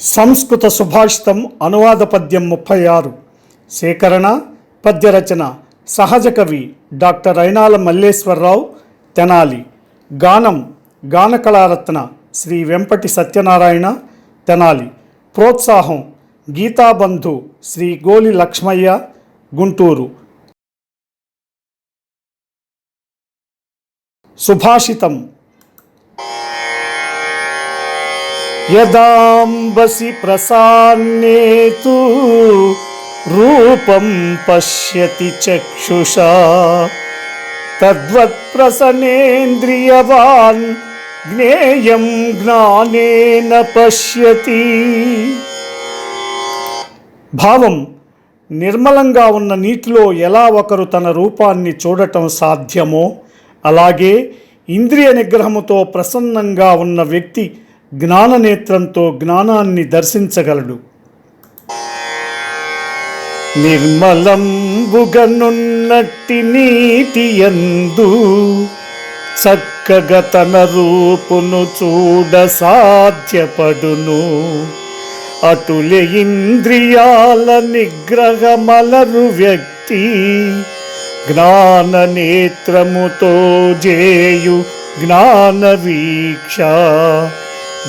సంస్కృత సుభాషితం అనువాద పద్యం ముప్పై ఆరు సేకరణ పద్యరచన సహజ కవి డాక్టర్ అయినాల మల్లేశ్వరరావు తెనాలి. గానం గానకళారత్న శ్రీ వెంపటి సత్యనారాయణ తెనాలి. ప్రోత్సాహం గీతాబంధు శ్రీ గోలి లక్ష్మయ్య గుంటూరు. సుభాషితం యదాంబసి ప్రసాన్నేతు రూపం పశ్యతి చక్షుషా. తద్వత్ప్రసనేంద్రియవాన్ జ్ఞేయం జ్ఞానేన పశ్యతి. భావం నిర్మలంగా ఉన్న నీటిలో ఎలా ఒకరు తన రూపాన్ని చూడటం సాధ్యమో అలాగే ఇంద్రియ నిగ్రహముతో ప్రసన్నంగా ఉన్న వ్యక్తి జ్ఞాననేత్రంతో జ్ఞానాన్ని దర్శించగలడు. నిర్మలంబుగనున్నట్టి నీటి యందు చక్కగా తన రూపును చూడ సాధ్యపడును. అటులే ఇంద్రియాల నిగ్రహమలరు వ్యక్తి జ్ఞాన నేత్రముతో జేయు జ్ఞాన వీక్ష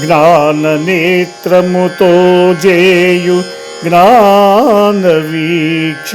జ్ఞాన నేత్రముతో జేయు జ్ఞాన వీక్ష